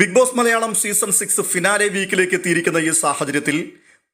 Bigg Boss Malayalam season six finale വീക്കിലേക്ക് എത്തിയിരിക്കുന്ന ഈ സാഹചര്യത്തിൽ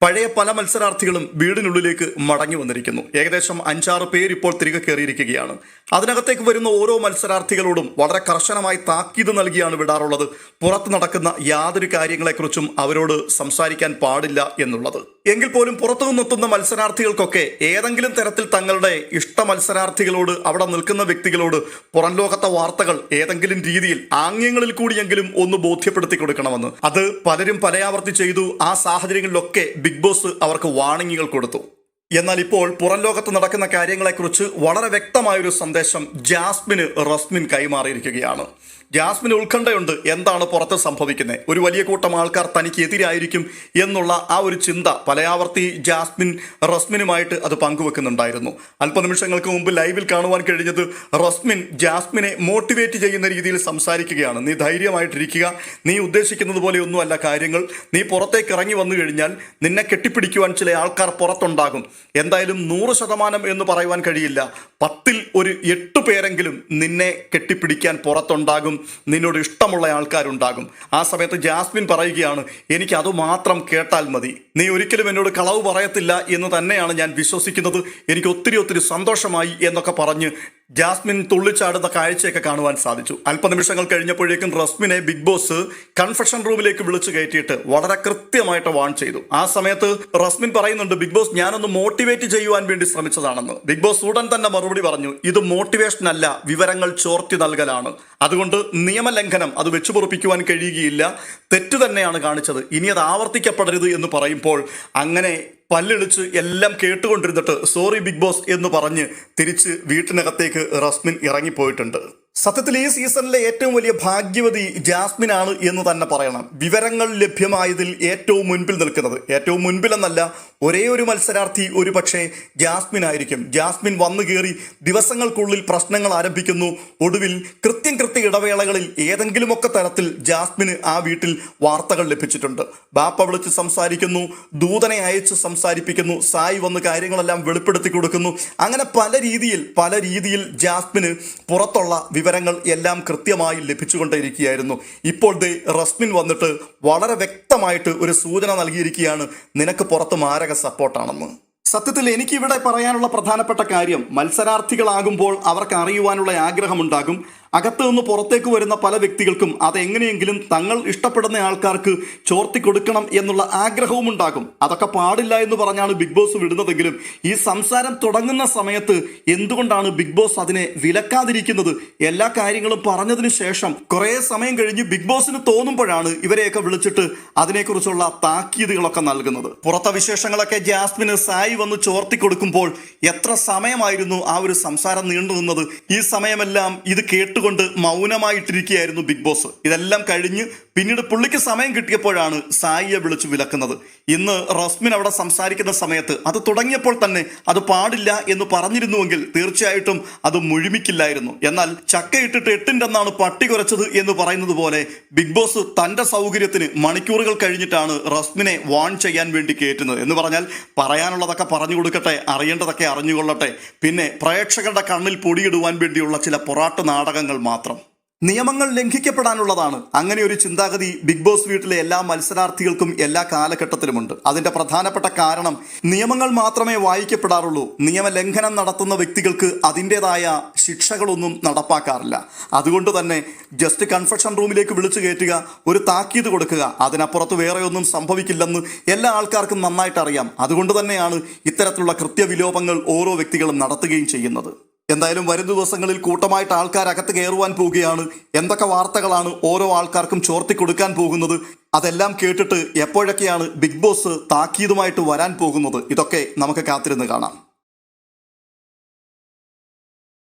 പഴയ പല മത്സരാർത്ഥികളും വീടിനുള്ളിലേക്ക് മടങ്ങി വന്നിരിക്കുന്നു. ഏകദേശം അഞ്ചാറ് പേര് ഇപ്പോൾ തിരികെ കയറിയിരിക്കുകയാണ്. അതിനകത്തേക്ക് വരുന്ന ഓരോ മത്സരാർത്ഥികളോടും വളരെ കർശനമായി താക്കീത് നൽകിയാണ് വിടാറുള്ളത്. പുറത്ത് നടക്കുന്ന യാതൊരു കാര്യങ്ങളെക്കുറിച്ചും അവരോട് സംസാരിക്കാൻ പാടില്ല എന്നുള്ളത്. എങ്കിൽ പോലും പുറത്തുനിന്നെത്തുന്ന മത്സരാർത്ഥികൾക്കൊക്കെ ഏതെങ്കിലും തരത്തിൽ തങ്ങളുടെ ഇഷ്ട മത്സരാർത്ഥികളോട് അവിടെ നിൽക്കുന്ന വ്യക്തികളോട് പുറം ലോകത്തെ വാർത്തകൾ ഏതെങ്കിലും രീതിയിൽ ആംഗ്യങ്ങളിൽ കൂടിയെങ്കിലും ഒന്ന് ബോധ്യപ്പെടുത്തി കൊടുക്കണമെന്ന്. അത് പലരും പലയാവർത്തി ചെയ്തു. ആ സാഹചര്യങ്ങളിലൊക്കെ ബിഗ് ബോസ് അവർക്ക് വാണിങ്ങുകൾ കൊടുത്തു. എന്നാൽ ഇപ്പോൾ പുറം ലോകത്ത് നടക്കുന്ന കാര്യങ്ങളെക്കുറിച്ച് വളരെ വ്യക്തമായൊരു സന്ദേശം ജാസ്മിന് റസ്മിൻ കൈമാറിയിരിക്കുകയാണ്. ജാസ്മിന് ഉത്കണ്ഠയുണ്ട് എന്താണ് പുറത്ത് സംഭവിക്കുന്നത്? ഒരു വലിയ കൂട്ടം ആൾക്കാർ തനിക്ക് എതിരായിരിക്കും എന്നുള്ള ആ ഒരു ചിന്ത പലയാവർത്തി ജാസ്മിൻ റസ്മിനുമായിട്ട് അത് പങ്കുവെക്കുന്നുണ്ടായിരുന്നു. അല്പനിമിഷങ്ങൾക്ക് മുമ്പ് ലൈവിൽ കാണുവാൻ കഴിഞ്ഞത് റസ്മിൻ ജാസ്മിനെ മോട്ടിവേറ്റ് ചെയ്യുന്ന രീതിയിൽ സംസാരിക്കുകയാണ്. നീ ധൈര്യമായിട്ടിരിക്കുക. നീ ഉദ്ദേശിക്കുന്നത് പോലെയൊന്നുമല്ല കാര്യങ്ങൾ. നീ പുറത്തേക്ക് ഇറങ്ങി വന്നു കഴിഞ്ഞാൽ നിന്നെ കെട്ടിപ്പിടിക്കുവാൻ ചില ആൾക്കാർ പുറത്തുണ്ടാകും. എന്തായാലും നൂറ് ശതമാനം എന്ന് പറയുവാൻ കഴിയില്ല. പത്തിൽ ഒരു എട്ട് പേരെങ്കിലും നിന്നെ കെട്ടിപ്പിടിക്കാൻ പുറത്തുണ്ടാകും. നിന്നോട് ഇഷ്ടമുള്ള ആൾക്കാരുണ്ടാകും. ആ സമയത്ത് ജാസ്മിൻ പറയുകയാണ് എനിക്ക് അത് മാത്രം കേട്ടാൽ മതി. നീ ഒരിക്കലും എന്നോട് കളവ് പറയത്തില്ല എന്ന് തന്നെയാണ് ഞാൻ വിശ്വസിക്കുന്നത്. എനിക്ക് ഒത്തിരി ഒത്തിരി സന്തോഷമായി എന്നൊക്കെ പറഞ്ഞ് ജാസ്മിൻ തുള്ളിച്ചാടുന്ന കാഴ്ചയൊക്കെ കാണുവാൻ സാധിച്ചു. അല്പനിമിഷങ്ങൾ കഴിഞ്ഞപ്പോഴേക്കും റസ്മിനെ ബിഗ് ബോസ് കൺഫെഷൻ റൂമിലേക്ക് വിളിച്ചു കയറ്റിയിട്ട് വളരെ കൃത്യമായിട്ട് വാൺ ചെയ്തു. ആ സമയത്ത് റസ്മിൻ പറയുന്നുണ്ട് ബിഗ് ബോസ് ഞാനൊന്ന് മോട്ടിവേറ്റ് ചെയ്യുവാൻ വേണ്ടി ശ്രമിച്ചതാണെന്ന്. ബിഗ് ബോസ് ഉടൻ തന്നെ മറുപടി പറഞ്ഞു ഇത് മോട്ടിവേഷൻ അല്ല വിവരങ്ങൾ ചോർത്തി നൽകലാണ്. അതുകൊണ്ട് നിയമലംഘനം അത് വെച്ചു പൊറപ്പിക്കുവാൻ കഴിയുകയില്ല. തെറ്റ് തന്നെയാണ് കാണിച്ചത്. ഇനി അത് ആവർത്തിക്കപ്പെടരുത് എന്ന് പറയുമ്പോൾ അങ്ങനെ പല്ലിളിച്ച് എല്ലാം കേട്ടുകൊണ്ടിരുന്നിട്ട് സോറി ബിഗ് ബോസ് എന്ന് പറഞ്ഞ് തിരിച്ച് വീട്ടിനകത്തേക്ക് റസ്മിൻ ഇറങ്ങിപ്പോയിട്ടുണ്ട്. സത്യത്തിൽ ഈ സീസണിലെ ഏറ്റവും വലിയ ഭാഗ്യവതി ജാസ്മിൻ ആണ് എന്ന് തന്നെ പറയണം. വിവരങ്ങൾ ലഭ്യമായതിൽ ഏറ്റവും മുൻപിൽ നിൽക്കുന്നത്. ഏറ്റവും മുൻപിലെന്നല്ല ഒരേ ഒരു മത്സരാർത്ഥി ഒരു പക്ഷേ ജാസ്മിൻ ആയിരിക്കും ജാസ്മിൻ വന്നു കയറി ദിവസങ്ങൾക്കുള്ളിൽ പ്രശ്നങ്ങൾ ആരംഭിക്കുന്നു. ഒടുവിൽ കൃത്യം കൃത്യ ഇടവേളകളിൽ ഏതെങ്കിലുമൊക്കെ തരത്തിൽ ജാസ്മിന് ആ വീട്ടിൽ വാർത്തകൾ ലഭിച്ചിട്ടുണ്ട്. ബാപ്പ വിളിച്ച് സംസാരിക്കുന്നു ദൂതനെ അയച്ച് സംസാരിപ്പിക്കുന്നു സായി വന്ന് കാര്യങ്ങളെല്ലാം വെളിപ്പെടുത്തി കൊടുക്കുന്നു. അങ്ങനെ പല രീതിയിൽ പല രീതിയിൽ ജാസ്മിന് പുറത്തുള്ള വിവരങ്ങൾ എല്ലാം കൃത്യമായി ലഭിച്ചുകൊണ്ടേയിരിക്കുകയായിരുന്നു. ഇപ്പോൾ ദേ റസ്മിൻ വന്നിട്ട് വളരെ വ്യക്തമായിട്ട് ഒരു സൂചന നൽകിയിരിക്കുകയാണ്. നിനക്ക് പുറത്ത് മാരക സപ്പോർട്ടാണെന്ന്. സത്യത്തിൽ എനിക്കിവിടെ പറയാനുള്ള പ്രധാനപ്പെട്ട കാര്യം മത്സരാർത്ഥികളാകുമ്പോൾ അവർക്ക് അറിയുവാനുള്ള ആഗ്രഹമുണ്ടാകും. അകത്ത് നിന്ന് പുറത്തേക്ക് വരുന്ന പല വ്യക്തികൾക്കും അതെങ്ങനെയെങ്കിലും തങ്ങൾ ഇഷ്ടപ്പെടുന്ന ആൾക്കാർക്ക് ചോർത്തി കൊടുക്കണം എന്നുള്ള ആഗ്രഹവും ഉണ്ടാകും. അതൊക്കെ പാടില്ല എന്ന് പറഞ്ഞാണ് ബിഗ് ബോസ് വിടുന്നതെങ്കിലും ഈ സംസാരം തുടങ്ങുന്ന സമയത്ത് എന്തുകൊണ്ടാണ് ബിഗ് ബോസ് അതിനെ വിലക്കാതിരിക്കുന്നത്? എല്ലാ കാര്യങ്ങളും പറഞ്ഞതിന് ശേഷം കുറേ സമയം കഴിഞ്ഞ് ബിഗ് ബോസിന് തോന്നുമ്പോഴാണ് ഇവരെയൊക്കെ വിളിച്ചിട്ട് അതിനെക്കുറിച്ചുള്ള താക്കീതുകളൊക്കെ നൽകുന്നത്. പുറത്തെ വിശേഷങ്ങളൊക്കെ ജാസ്മിന് സായി വന്ന് ചോർത്തി കൊടുക്കുമ്പോൾ എത്ര സമയമായിരുന്നു ആ ഒരു സംസാരം നീണ്ടു നിന്നത്? ഈ സമയമെല്ലാം ഇത് കേട്ടുകൊണ്ട് മൗനമായിട്ടിരിക്കുകയായിരുന്നു ബിഗ് ബോസ്. ഇതെല്ലാം കഴിഞ്ഞ് പിന്നീട് പുള്ളിക്ക് സമയം കിട്ടിയപ്പോഴാണ് സായിയെ വിളിച്ചു വിലക്കുന്നത്. ഇന്ന് റസ്മിൻ അവിടെ സംസാരിക്കുന്ന സമയത്ത് അത് തുടങ്ങിയപ്പോൾ തന്നെ അത് പാടില്ല എന്ന് പറഞ്ഞിരുന്നുവെങ്കിൽ തീർച്ചയായിട്ടും അത് മുഴുമിക്കില്ലായിരുന്നു. എന്നാൽ ചക്കയിട്ടിട്ട് എട്ടിന്റെന്നാണ് പട്ടി കുറച്ചത് എന്ന് പറയുന്നത് പോലെ ബിഗ് ബോസ് തന്റെ സൗകര്യത്തിന് മണിക്കൂറുകൾ കഴിഞ്ഞിട്ടാണ് റസ്മിനെ വാൺ ചെയ്യാൻ വേണ്ടി കയറ്റുന്നത്. എന്ന് പറഞ്ഞാൽ പറയാനുള്ളതൊക്കെ പറഞ്ഞു കൊടുക്കട്ടെ അറിയേണ്ടതൊക്കെ അറിഞ്ഞുകൊള്ളട്ടെ. പിന്നെ പ്രേക്ഷകരുടെ കണ്ണിൽ പൊടിയിടുവാൻ വേണ്ടിയുള്ള ചില പൊറാട്ട് നാടകങ്ങൾ മാത്രം. നിയമങ്ങൾ ലംഘിക്കപ്പെടാനുള്ളതാണ്. അങ്ങനെ ഒരു ചിന്താഗതി ബിഗ് ബോസ് വീട്ടിലെ എല്ലാ മത്സരാർത്ഥികൾക്കും എല്ലാ കാലഘട്ടത്തിലുമുണ്ട്. അതിന്റെ പ്രധാനപ്പെട്ട കാരണം നിയമങ്ങൾ മാത്രമേ വായിക്കപ്പെടാറുള്ളൂ. നിയമലംഘനം നടത്തുന്ന വ്യക്തികൾക്ക് അതിന്റെതായ ശിക്ഷകളൊന്നും നടപ്പാക്കാറില്ല. അതുകൊണ്ട് തന്നെ ജസ്റ്റ് കൺഫെഷൻ റൂമിലേക്ക് വിളിച്ചു കയറ്റുക ഒരു താക്കീത് കൊടുക്കുക അതിനപ്പുറത്ത് വേറെ ഒന്നും സംഭവിക്കില്ലെന്ന് എല്ലാ ആൾക്കാർക്കും നന്നായിട്ട് അറിയാം അതുകൊണ്ട് തന്നെയാണ് ഇത്തരത്തിലുള്ള കൃത്യവിലോപങ്ങൾ ഓരോ വ്യക്തികളും നടത്തുകയും ചെയ്യുന്നത്. എന്തായാലും വരും ദിവസങ്ങളിൽ കൂട്ടമായിട്ട് ആൾക്കാർ അകത്ത് കയറുവാൻ പോവുകയാണ്. എന്തൊക്കെ വാർത്തകളാണ് ഓരോ ആൾക്കാർക്കും ചോർത്തി കൊടുക്കാൻ പോകുന്നത്? അതെല്ലാം കേട്ടിട്ട് എപ്പോഴൊക്കെയാണ് ബിഗ് ബോസ് താക്കീതുമായിട്ട് വരാൻ പോകുന്നത്? ഇതൊക്കെ നമുക്ക് കാത്തിരുന്ന് കാണാം.